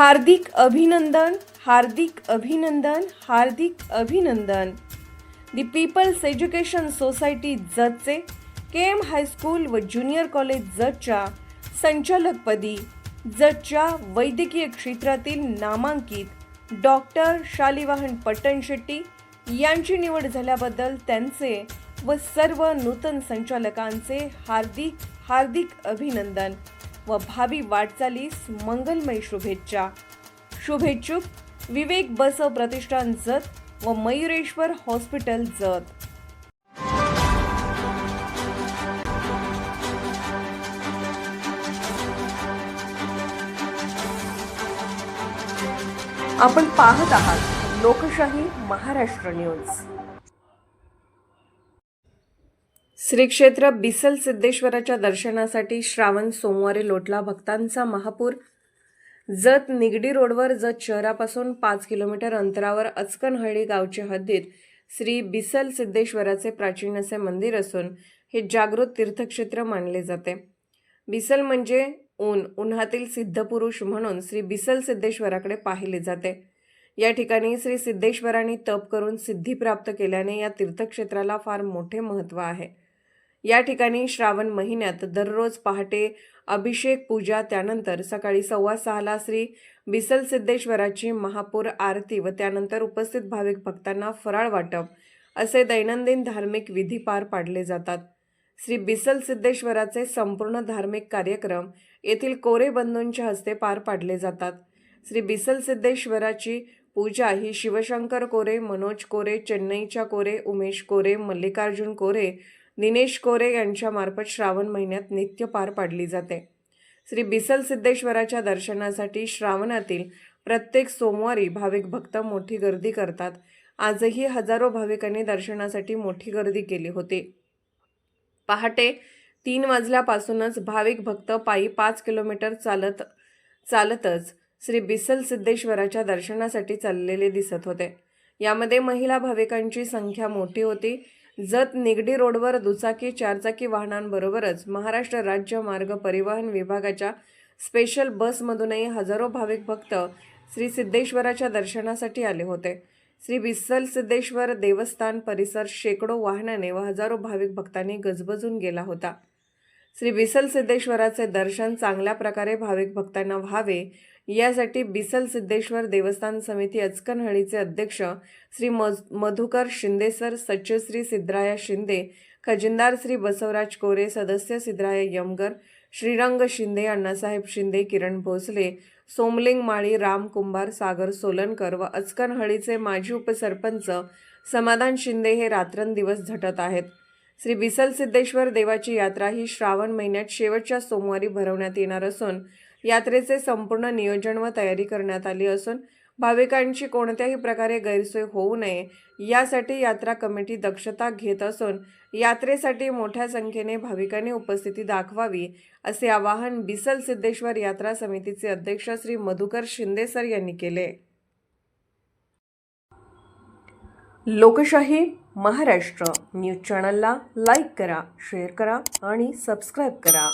हार्दिक अभिनंदन हार्दिक अभिनंदन हार्दिक अभिनंदन. दी पीपल्स एज्युकेशन सोसायटी जतचे के एम हायस्कूल व ज्युनियर कॉलेज जतच्या संचालकपदी जतच्या वैद्यकीय क्षेत्रातील नामांकित डॉक्टर शालिवाहन पट्टणशेट्टी यांची निवड झाल्याबद्दल त्यांचे व सर्व नूतन संचालकांचे हार्दिक हार्दिक अभिनंदन. व भावी वाटचालीस मंगलमय शुभेच्छा. शुभेच्छुक विवेक बसव प्रतिष्ठान जत व मयुरेश्वर हॉस्पिटल जत. आपण पाहत आहात लोकशाही महाराष्ट्र न्यूज. श्री क्षेत्र बिसल सिद्धेश्वराच्या दर्शनासाठी श्रावण सोमवारी लोटला भक्तांचा महापूर. जत निगडी रोडवर जत शहरापासून पाच किलोमीटर अंतरावर अचकनहळ्ळी गावच्या हद्दीत श्री बिसल सिद्धेश्वराचे प्राचीन असे मंदिर असून हे जागृत तीर्थक्षेत्र मानले जाते. बिसल म्हणजे ऊन उन्हातील सिद्धपुरुष म्हणून श्री बिसल सिद्धेश्वराकडे पाहिले जाते. या ठिकाणी श्री सिद्धेश्वरांनी तप करून सिद्धी प्राप्त केल्याने या तीर्थक्षेत्राला फार मोठे महत्त्व आहे. या ठिकाणी श्रावण महिन्यात दररोज पहाटे अभिषेक पूजा त्यानंतर सकाळी सव्वा सहाला श्री बिसल सिद्धेश्वराची महापूर आरती व त्यानंतर उपस्थित भाविक भक्तांना फराळ वाटप असे दैनंदिन धार्मिक विधी पार पाडले जातात. श्री बिसल सिद्धेश्वराचे संपूर्ण धार्मिक कार्यक्रम येथील कोरे बंधूंच्या हस्ते पार पाडले जातात. श्री बिसल सिद्धेश्वराची पूजा ही शिवशंकर कोरे मनोज कोरे चेन्नईच्या कोरे उमेश कोरे मल्लिकार्जुन कोरे दिनेश कोरे यांच्यामार्फत श्रावण महिन्यात नित्य पार पाडली जाते. श्री बिसल सिद्धेश्वराच्या दर्शनासाठी श्रावणातील प्रत्येक सोमवारी भाविक भक्त मोठी गर्दी करतात. आजही हजारो भाविकांनी दर्शनासाठी मोठी गर्दी केली होती. पहाटे तीन वाजल्यापासूनच भाविक भक्त पायी पाच किलोमीटर चालत चालतच श्री बिसल सिद्धेश्वराच्या दर्शनासाठी चाललेले दिसत होते. यामध्ये महिला भाविकांची संख्या मोठी होती. जत निगडी रोडवर दुचाकी चारचाकी वाहनांबरोबरच महाराष्ट्र राज्य मार्ग परिवहन विभागाच्या स्पेशल बसमधूनही हजारो भाविक भक्त श्री सिद्धेश्वराच्या दर्शनासाठी आले होते. श्री बिस्सल सिद्धेश्वर देवस्थान परिसर शेकडो वाहनाने व हजारो भाविक भक्तांनी गजबजून गेला होता. श्री बिसल सिद्धेश्वराचे दर्शन चांगल्या प्रकारे भाविक भक्तांना व्हावे यासाठी बिसल सिद्धेश्वर देवस्थान समिती अचकनहळीचे अध्यक्ष श्री मज मधुकर शिंदेसर सच्चश्री सिद्धराया शिंदे खजिनदार श्री बसवराज कोरे सदस्य सिद्धराया यमगर श्रीरंग शिंदे अण्णासाहेब शिंदे किरण भोसले सोमलिंग माळी राम कुंभार सागर सोलनकर व अचकनहळीचे माजी उपसरपंच समाधान शिंदे हे रात्रंदिवस झटत आहेत. श्री बिसल सिद्धेश्वर देवाची यात्रा ही श्रावण महिन्यात शेवटच्या सोमवारी भरवण्यात येणार असून यात्रेचे संपूर्ण नियोजन व तयारी करण्यात आली असून भाविकांची कोणत्याही प्रकारे गैरसोय होऊ नये यासाठी यात्रा कमिटी दक्षता घेत असून यात्रेसाठी मोठ्या संख्येने भाविकांनी उपस्थिती दाखवावी असे आवाहन बिसल सिद्धेश्वर यात्रा समितीचे अध्यक्ष श्री मधुकर शिंदे सर यांनी केले. लोकशाही महाराष्ट्र न्यूज चॅनलला लाईक करा शेअर करा आणि सबस्क्राईब करा.